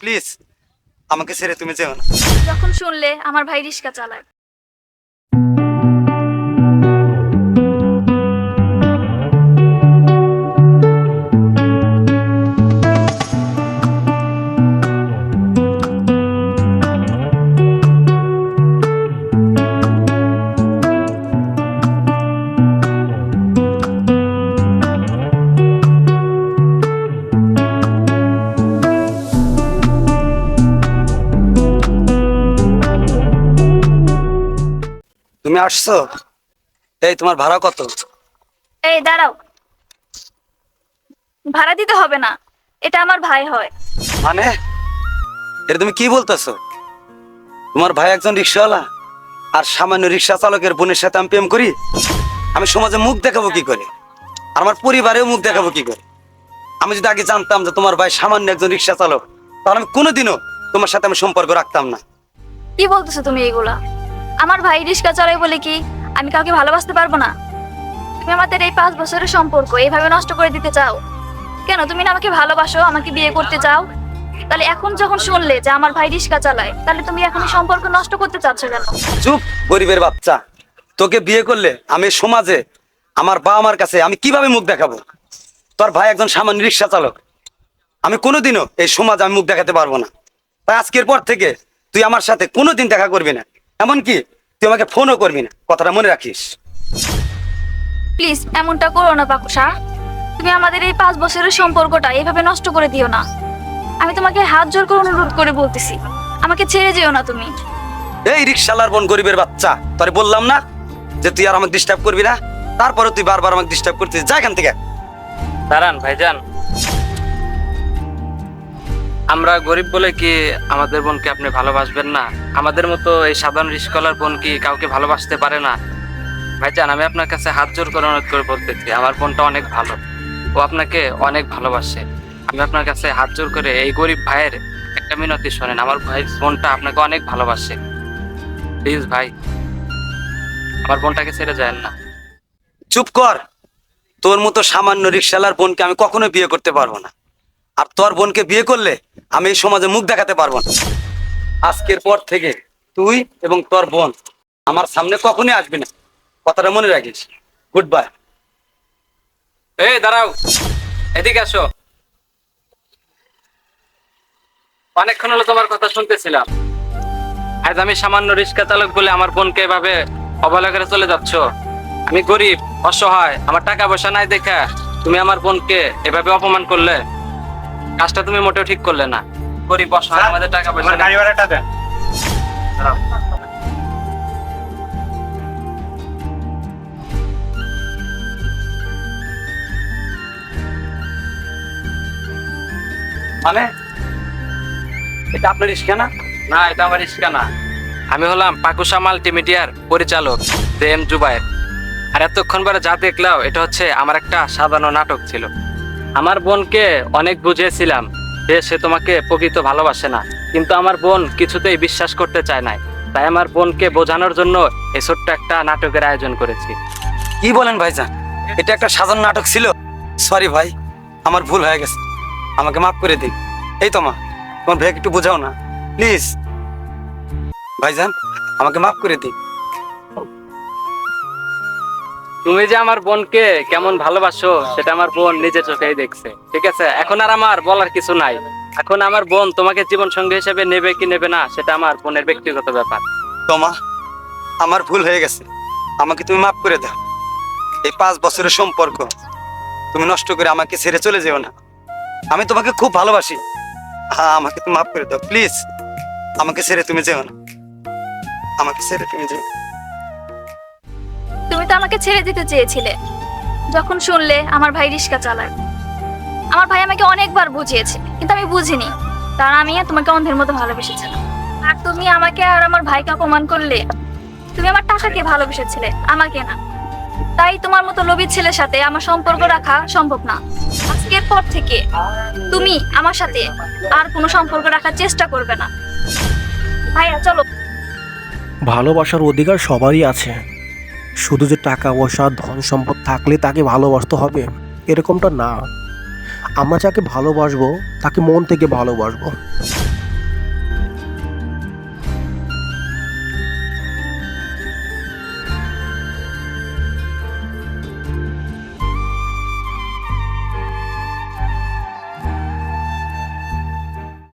Please আমাকে ছেড়ে তুমি যেও না। যখন শুনলে আমার ভাই রিস্কা চালায়। তুমি আসছো? এই তোমার ভাড়া কত? এই দাঁড়াও। ভাড়া দিতে হবে না। এটা আমার ভাই হয়। মানে? এটা তুমি কি বলতেছো? তোমার ভাই একজন রিক্সাওয়ালা আর সামান্য রিক্সা চালকের বোনের সাথে আমি প্রেম করি? আমি সমাজে মুখ দেখাবো কি করে? আর আমার পরিবারেও মুখ দেখাবো কি করে? আমি যদি আগে জানতাম যে তোমার ভাই সামান্য একজন রিক্সা চালক তাহলে আমি কোনোদিনও তোমার সাথে আমি সম্পর্ক রাখতাম না। কি বলতেছো তুমি এগুলা আমার ভাই রিক্সা চালায় বলে কি, আমি কাউকে ভালোবাসতে পারব না? তুমি আমাদের এই পাঁচ বছরের সম্পর্ক এইভাবে নষ্ট করে দিতে চাও? কেন তুমি না আমাকে ভালোবাসো, আমাকে বিয়ে করতে চাও? তাহলে এখন যখন শুনলে যে আমার ভাই রিক্সা চালায়, তাহলে তুমি এখন সম্পর্ক নষ্ট করতে চাচ্ছ কেন? চুপ, গরিবের বাচ্চা। তোকে বিয়ে করলে আমি সমাজে, আমার বাবা মার কাছে আমি কীভাবে মুখ দেখাবো? তোর ভাই একজন সামান্য রিক্সা চালক। আমি কোনোদিনও এই সমাজে আমি মুখ দেখাতে পারব না। তাই আজকের পর থেকে তুই আমার সাথে কোনোদিন দেখা করবি না। এমনকি তুই আমাকে ফোনও করবি না কথাটা মনে রাখিস। প্লিজ এমনটা করো না পাকুষা তুমি আমাদের এই পাঁচ বছরের সম্পর্কটা এইভাবে নষ্ট করে দিও না। আমি তোমাকে হাত জোর করে অনুরোধ করে বলতেছি আমাকে ছেড়ে যেও না তুমি। এই রিক্সালার বোন গরিবের বাচ্চা তোরে বললাম না যে তুই আর আমাকে ডিস্টার্ব করবি না তারপরে তুই বারবার আমাকে ডিস্টার্ব করতিস যা এখান থেকে। দাঁড়ান ভাইজান। আমরা গরিব বলে কি আমাদের বোনকে আপনি ভালোবাসবেন না? আমাদের মতো এই সাধারণ রিস্কলার বোন কি কাউকে ভালোবাসতে পারে না? ভাইজান, আমি আপনার কাছে হাত জোর করে অনুরোধ করে বলতেছি, আমার বোনটা অনেক ভালো। ও আপনাকে অনেক ভালোবাসে। আমি আপনার কাছে হাত জোর করে এই গরিব ভাইয়ের একটা মিনতি শোনেন, আমার ভাই বোনটা আপনাকে অনেক ভালোবাসে। প্লিজ ভাই, আমার বোনটাকে ছেড়ে যায় না। চুপ কর! তোর মতো সামান্য রিক্সালার বোনকে আমি কখনো বিয়ে করতে পারব না। আর তোর বোনকে বিয়ে করলে আমি এই সমাজে মুখ দেখাতে পারব না। আজকের পর থেকে তুই এবং তোর বোন আমার সামনে কখনই আসবি না। কথাটা মনে রাখিস। গুড বাই এই, দাঁড়াও। এদিকে আসো। অনেকক্ষণ হলো তোমার কথা শুনতেছিলাম। আজ আমি সামান্য রিক্সা চালক বলে আমার বোনকে এভাবে অবহেলা করে চলে যাচ্ছ। আমি গরিব, অসহায়, আমার টাকা পয়সা নাই দেখা। তুমি আমার বোনকে এভাবে অপমান করলে কাজটা তুমি মোটেও ঠিক করলে না। গরিব অসহায় আমাদের টাকা পয়সা নাই। ভাড়াটা দেন। মানে? এটা আপনার না? না এটা আমার রিক্সা না। আমি হলাম পাকুশা মাল্টিমিডিয়ার পরিচালক জে এম জুবায়ের। আর এতক্ষণ পরে যা দেখলাও এটা হচ্ছে আমার একটা সাধারণ নাটক ছিল। আমার বোনকে অনেক বুঝিয়েছিলাম, যে সে তোমাকে প্রকৃত ভালোবাসে না। কিন্তু আমার বোন কিছুতেই বিশ্বাস করতে চায় না তাই আমার বোনকে বোঝানোর জন্য এই ছোট্ট একটা নাটকের আয়োজন করেছি। কি বলেন ভাইজান? এটা একটা সাধারণ নাটক ছিল। সরি ভাই, আমার ভুল হয়ে গেছে। আমাকে মাফ করে দিন। এই তোমা তোমার ভাইকে একটু বোঝাও না। প্লিজ ভাইজান, আমাকে মাফ করে দিন। তুমি যে আমার বোনকে কেমন ভালোবাসো, সেটা আমার বোন নিজে চোখেই দেখছে, ঠিক আছে? এখন আর আমার বলার কিছু নাই। এখন আমার বোন তোমাকে জীবন সঙ্গী হিসেবে নেবে কি নেবে না, সেটা আমার বোনের ব্যক্তিগত ব্যাপার। তোমা, আমার ভুল হয়ে গেছে। আমাকে তুমি মাফ করে দাও। এই পাঁচ বছরের সম্পর্ক তুমি নষ্ট করে আমাকে ছেড়ে চলে যেও না। আমি তোমাকে খুব ভালোবাসি। হ্যাঁ আমাকে তুমি মাফ করে দাও। প্লিজ, আমাকে ছেড়ে তুমি যেও না। আমাকে ছেড়ে তুমি যেও না। তো আমাকে ছেড়ে দিতে চেয়েছিলে। যখন শুনলে আমার ভাই রিক্সা চালায়। আমার ভাই আমাকে অনেকবার বুঝিয়েছে, কিন্তু আমি বুঝিনি। কারণ আমি তোমাকে অন্ধের মতো ভালোবেসেছিলাম আর তুমি আমাকে আর আমার ভাইকে অপমান করলে? তুমি আমার টাকাকে ভালোবেসেছিলে, আমাকে না। তাই তোমার মতো লোভী ছেলের সাথে আমার সম্পর্ক রাখা সম্ভব না। আজকের পর থেকে তুমি আমার সাথে আর কোনো সম্পর্ক রাখার চেষ্টা করবে না। ভাইয়া, চলো। ভালোবাসার অধিকার সবারই আছে। শুধু যে টাকা পয়সা, ধন সম্পদ থাকলে তাকে ভালোবাসতে হবে, এরকমটা না। আমরা যাকে ভালোবাসবো, তাকে মন থেকে ভালোবাসবো।